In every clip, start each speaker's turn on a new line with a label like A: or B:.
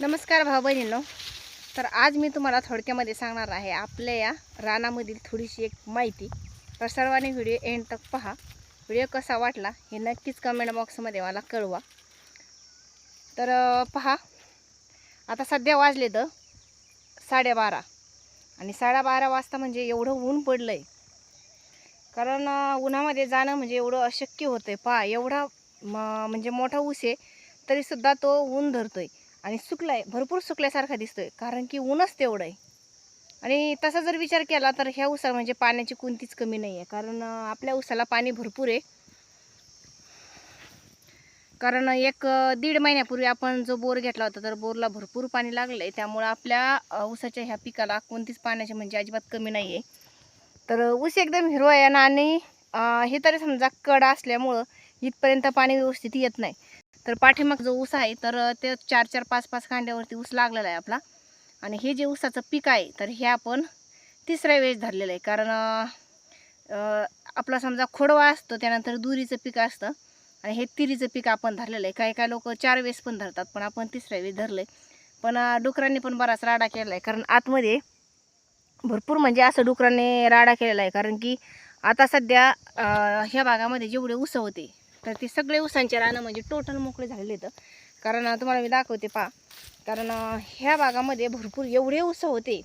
A: नमस्कार भाऊ बहिणींनो तर आज मी तुम्हाला थोडक्यामध्ये सांगणार आहे आपल्या या रानामधील थोडीशी एक माहिती. तर सर्वांनी व्हिडिओ एंड तक पहा. व्हिडिओ कसा वाटला हे नक्कीच कमेंट बॉक्समध्ये मला कळवा. तर पहा. आता सध्या वाजले तर साडेबारा. आणि साडेबारा वाजता म्हणजे एवढं ऊन पडलं आहे कारण उन्हामध्ये जाणं म्हणजे एवढं अशक्य होतं आहे पहा एवढा म्हणजे मोठा ऊस आहे तरीसुद्धा तो ऊन धरतो आहे आणि सुकलाय भरपूर सुकल्यासारखा दिसतोय कारण की ऊनच तेवढं आहे. आणि तसा जर विचार केला तर ह्या उसाला म्हणजे पाण्याची कोणतीच कमी नाही आहे कारण आपल्या ऊसाला पाणी भरपूर आहे. कारण एक दीड महिन्यापूर्वी आपण जो बोर घेतला होता तर बोरला भरपूर पाणी लागलं आहे त्यामुळं आपल्या ऊसाच्या ह्या पिकाला कोणतीच पाण्याची म्हणजे अजिबात कमी नाही आहे तर ऊस एकदम हिरवा आहे आणि हे तरी समजा कड असल्यामुळं इथपर्यंत पाणी व्यवस्थित येत नाही. तर पाठीमाग जो ऊस आहे तर ते चार चार पाच पाच कांड्यावरती ऊस लागलेला आहे आपला. आणि हे जे ऊसाचं पीक आहे तर हे आपण तिसऱ्या वेळेस धरलेलं आहे. कारण आपला समजा खोडवा असतो त्यानंतर दुरीचं पीक असतं. आणि हे तिरीचं पीक आपण धरलेलं आहे. काही काही लोक चार वेळेस पण धरतात पण आपण तिसऱ्या वेळेस धरलं आहे. पण डुकरांनी पण बराच राडा केला आहे. कारण आतमध्ये भरपूर म्हणजे असं डुकरांनी राडा केलेला आहे. कारण की आता सध्या ह्या भागामध्ये जेवढे ऊस होते तर ते सगळे उसांचे रानं म्हणजे टोटल मोकळे झालेले आहेत. कारण तुम्हाला मी दाखवते पहा. कारण ह्या भागामध्ये भरपूर एवढे ऊस होते.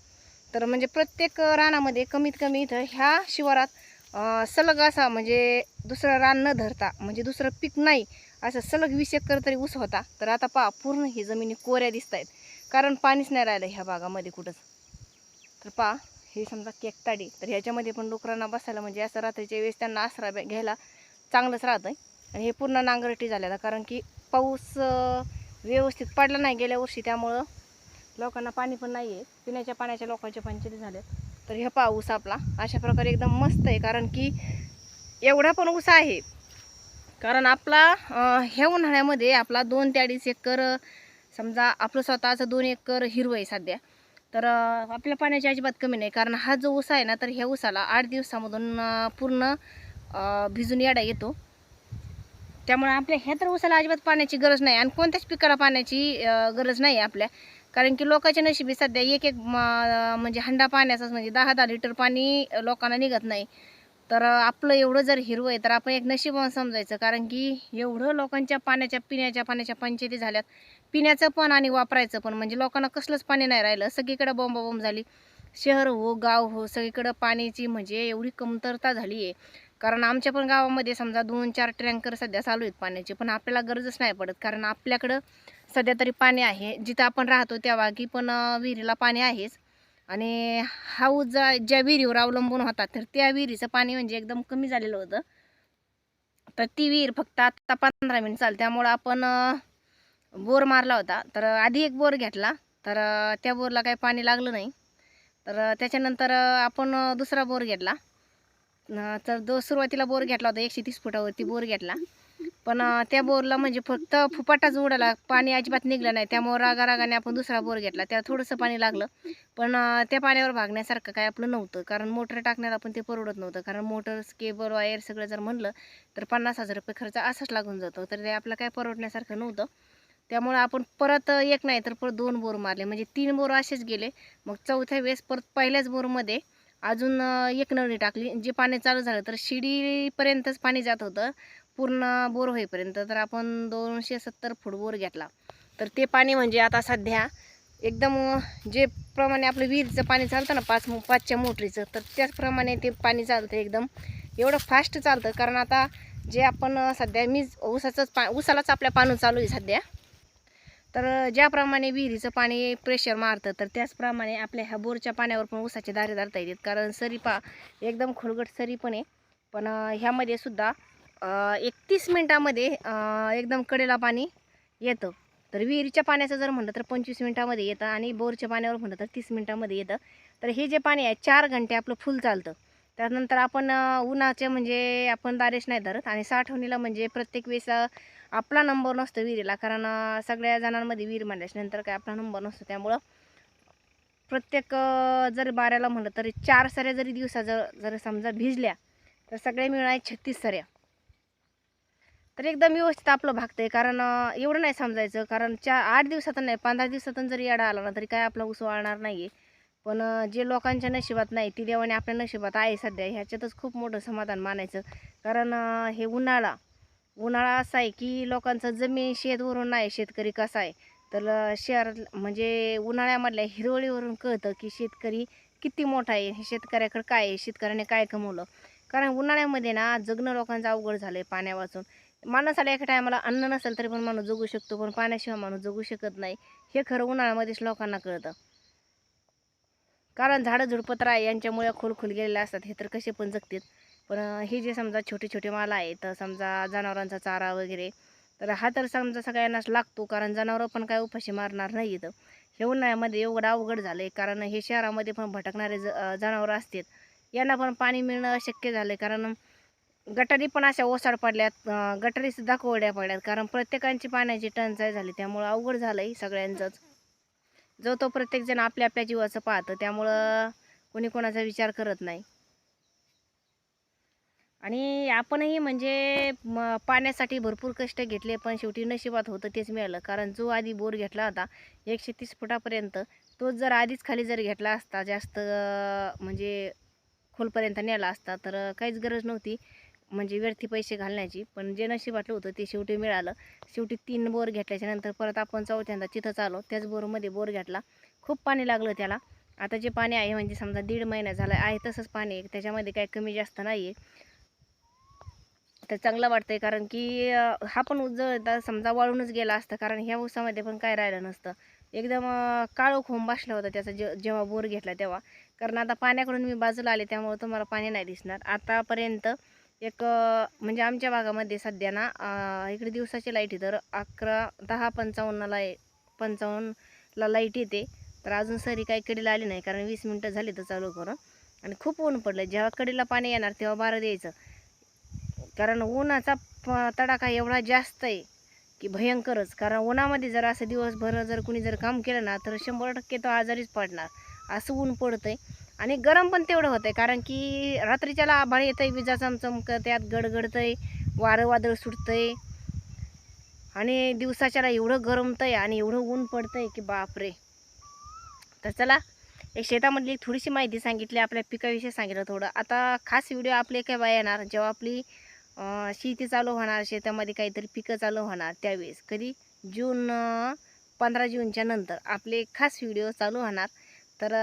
A: तर म्हणजे प्रत्येक रानामध्ये कमीत कमी इथं ह्या शिवारात सलग असा म्हणजे दुसरं रान न धरता म्हणजे दुसरं पीक नाही असं सलग वीस एकर तरी ऊस होता. तर आता पहा पूर्ण ही जमिनी कोऱ्या दिसत आहेत कारण पाणीच नाही राहिलं ह्या भागामध्ये कुठंच. तर पहा हे समजा केकताडी. तर ह्याच्यामध्ये पण डोकरांना बसायला म्हणजे असं रात्रीच्या वेळेस त्यांना आसरा घ्यायला चांगलंच राहतं आहे आणि हे पूर्ण नांगरटी झालेला कारण की पाऊस व्यवस्थित पडला नाही गेल्या वर्षी त्यामुळं लोकांना पाणी पण नाही आहे पिण्याच्या पाण्याच्या लोकांच्या पंचायती झाले तर हे पाऊस आपला अशा प्रकारे एकदम मस्त आहे कारण की एवढा पण ऊस आहे. कारण आपला ह्या उन्हाळ्यामध्ये आपला दोन ते अडीच एकर समजा आपलं स्वतःचं दोन एकर हिरवं आहे सध्या. तर आपल्या पाण्याची अजिबात कमी नाही कारण हा जो ऊस आहे ना तर ह्या ऊसाला आठ दिवसामधून पूर्ण भिजून याडा येतो. त्यामुळे आपल्या ह्या तर ऊसाला अजिबात पाण्याची गरज नाही आणि कोणत्याच पिकाला पाण्याची गरज नाही आपल्या. कारण की लोकांच्या नशिबी सध्या एक एक म्हणजे हंडा पाण्याचाच म्हणजे दहा दहा लिटर पाणी लोकांना निघत नाही. तर आपलं एवढं जर हिरवं आहे तर आपण एक नशिबान समजायचं. कारण की एवढं लोकांच्या पाण्याच्या पिण्याच्या पाण्याच्या पंचायती झाल्यात. पिण्याचं पण आणि वापरायचं पण. म्हणजे लोकांना कसलंच पाणी नाही राहिलं. सगळीकडं बोंबाबोंब झाली. शहर हो गाव हो सगळीकडं पाण्याची म्हणजे एवढी कमतरता झाली आहे कारण आमच्या पण गावामध्ये समजा दोन चार टँकर सध्या चालू आहेत पाण्याचे पण आपल्याला गरजच नाही पडत. कारण आपल्याकडं सध्या तरी पाणी आहे. जिथं आपण राहतो त्या वागी पण विहिरीला पाणी आहेच. आणि हाऊस जा ज्या विहिरीवर अवलंबून होता तर त्या विहिरीचं पाणी म्हणजे एकदम कमी झालेलं होतं. तर ती विहीर फक्त आत्ता पंधरा मिनिट चाल त्यामुळं आपण बोर मारला होता. तर आधी एक बोर घेतला. तर त्या बोरला काही पाणी लागलं नाही. तर त्याच्यानंतर आपण दुसरा बोर घेतला. तर दो सुरुवातीला बोर घेतला होता एकशे तीस फुटावरती बोर घेतला. पण त्या बोरला म्हणजे फक्त फुपाटाच उडाला पाणी अजिबात निघलं नाही. त्यामुळं रागा रागाने आपण दुसरा बोर घेतला. त्याला थोडंसं पाणी लागलं. पण त्या पाण्यावर भागण्यासारखं काय आपलं नव्हतं. कारण मोटर टाकण्याला पण ते परवडत नव्हतं. कारण मोटर केबल वायर सगळं जर म्हणलं तर पन्नास हजार रुपये खर्च असाच लागून जातो. तर ते आपलं काय परवडण्यासारखं नव्हतं. त्यामुळं आपण परत एक नाही तर परत दोन बोर मारले. म्हणजे तीन बोर असेच गेले. मग चौथ्या वेळेस परत पहिल्याच बोरमध्ये अजून एक नळी टाकली. जे पाणी चालू झालं तर शिडीपर्यंतच पाणी जात होतं. पूर्ण बोर होईपर्यंत. तर आपण दोनशे सत्तर फूट बोर घेतला. तर ते पाणी म्हणजे आता सध्या एकदम जे प्रमाणे आपलं विहिरीचं पाणी चालतं ना पाच पाचच्या मोटरीचं तर त्याचप्रमाणे ते पाणी चालतं एकदम. एवढं फास्ट चालतं. कारण आता जे आपण सध्या मी ऊसाचंच पा ऊसालाच आपल्या पाणी चालू आहे सध्या. तर ज्याप्रमाणे विहिरीचं पाणी प्रेशर मारतं तर त्याचप्रमाणे आपल्या ह्या बोरच्या पाण्यावर पण ऊसाचे दारे धरता येतात. कारण सरी पा एकदम खोलगट सरी पण आहे. पण ह्यामध्ये सुद्धा एकतीस मिनटामध्ये एकदम कडेला पाणी येतं. तर विहिरीच्या पाण्याचं जर म्हणलं तर पंचवीस मिनटामध्ये येतं आणि बोरच्या पाण्यावर म्हणलं तर तीस मिनटामध्ये येतं. तर हे जे पाणी आहे चार घंटे आपलं फुल चालतं. त्यानंतर आपण उन्हाचे म्हणजे आपण दारेश नाही धरत आणि साठवणीला म्हणजे प्रत्येक वेळेस आपला नंबर नसतो विहिरीला कारण सगळ्या जणांमध्ये विहीर मांडल्याच्या नंतर काय आपला नंबर नसतो. त्यामुळं प्रत्येक जर बाऱ्याला म्हणलं तरी चार सऱ्या जरी दिवसा जर जर समजा भिजल्या तर सगळ्या मिळून आहेत छत्तीस सऱ्या. तर एकदम व्यवस्थित आपलं भागतं आहे कारण एवढं नाही समजायचं कारण चार आठ दिवसातून नाही पंधरा दिवसातून जरी याडा आला ना तरी काय आपला ऊस वाळणार नाही आहे पण जे लोकांच्या नशिबात नाही ती देवाने आपल्या नशिबात आहे सध्या ह्याच्यातच खूप मोठं समाधान मानायचं. कारण हे उन्हाळा उन्हाळा असा आहे की लोकांचं जमीन शेतवरून नाही शेतकरी कसा आहे? तर शहरात म्हणजे उन्हाळ्यामधल्या हिरवळीवरून कळतं की शेतकरी किती मोठा आहे हे शेतकऱ्याकडे काय आहे शेतकऱ्याने काय कमवलं? कारण उन्हाळ्यामध्ये ना जगणं लोकांचं अवघड झालं आहे पाण्या वाचून माणसाला एका टायमाला अन्न नसेल तरी पण माणूस जगू शकतो पण पाण्याशिवाय माणूस जगू शकत नाही. हे खरं उन्हाळ्यामध्येच लोकांना कळतं. कारण झाडं झुडपत्र आहे यांच्यामुळे खोल खोल गेलेले असतात हे तर कसे पण जगतात. पण हे जे समजा छोटे छोटे माल आहे तर समजा जनावरांचा चारा वगैरे तर हा तर समजा सगळ्यांनाच लागतो कारण जनावरं पण काय उपाशी मारणार नाही इथं. हे उन्हाळ्यामध्ये एवढं अवघड झालं आहे कारण हे शहरामध्ये पण भटकणारे ज जनावरं असतात. यांना पण पाणी मिळणं अशक्य झालं आहे कारण गटारी पण अशा ओसाड पडल्यात गटारीसुद्धा कोरड्या पडल्यात कारण प्रत्येकांची पाण्याची टंचाई झाली त्यामुळं अवघड झालं आहे सगळ्यांचंच. जो तो प्रत्येकजण आपल्या आपल्या जीवाचं पाहतं त्यामुळं कोणी कोणाचा विचार करत नाही. आणि आपणही म्हणजे म पाण्यासाठी भरपूर कष्ट घेतले पण शेवटी नशिबात होतं तेच मिळालं. कारण जो आधी बोर घेतला होता एकशे तीस फुटापर्यंत तोच जर आधीच खाली जर घेतला असता जास्त म्हणजे खोलपर्यंत नेला असता तर काहीच गरज नव्हती म्हणजे व्यर्थी पैसे घालण्याची. पण जे नशिबातलं होतं ते शेवटी मिळालं. शेवटी तीन बोर घेतल्याच्या नंतर परत आपण चौथ्यांदा तिथंच आलो त्याच बोरमध्ये बोर घेतला. खूप पाणी लागलं त्याला. आता जे पाणी आहे म्हणजे समजा दीड महिना झाला आहे तसंच पाणी आहे. त्याच्यामध्ये काही कमी जास्त नाही आहे तर चांगलं वाटतंय. कारण की हा पण उजळ समजा वाळूनच गेला असता. कारण ह्या ऊसामध्ये पण काय राहिलं नसतं. एकदम काळो खोंब होऊन बसला होता त्याचा जे जेव्हा बोर घेतला तेव्हा. कारण आता पाण्याकडून मी बाजूला आले त्यामुळे तुम्हाला पाणी नाही दिसणार. आतापर्यंत एक म्हणजे आमच्या भागामध्ये सध्या ना इकडे दिवसाची लाइट आहे तर अकरा दहा पंचावन्नला पंचावन्नला लाइट येते. तर अजून सरी काही कडीला आली नाही. कारण वीस मिनटं झाली तर चालू करून आणि खूप ऊन पडलं जेव्हा कडीला पाणी येणार तेव्हा बारं द्यायचं. कारण उन्हाचा प- तडाखा एवढा जास्त आहे की भयंकरच. कारण उन्हामध्ये जर असं दिवसभर जर कुणी जर काम केलं ना तर शंभर टक्के तो आजारीच पडणार. असं ऊन पडतंय. आणि गरम पण तेवढं होतं आहे कारण की रात्रीच्याला आभाळ येतं आहे विजा चमचमकं त्यात गडगडतंय वारं वादळ सुटतं आहे आणि दिवसाच्याला एवढं गरमतंय आणि एवढं ऊन पडतं आहे की बापरे. तर चला एक शेतामधली एक थोडीशी माहिती सांगितली आपल्या पिकाविषयी सांगितलं थोडं. आता खास व्हिडिओ आपले काय बाय येणार जेव्हा आपली शेती चालू होणार शेतामध्ये काहीतरी पिकं चालू होणार त्यावेळेस. कधी? जून पंधरा जूनच्या नंतर. आपले खास व्हिडिओ चालू होणार. तर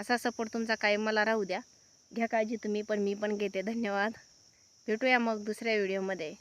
A: असा सपोर्ट तुमचा कायम मला राहू द्या. घ्या काळजी तुम्ही पण मी पण घेते. धन्यवाद. भेटूया मग दुसऱ्या व्हिडिओमध्ये.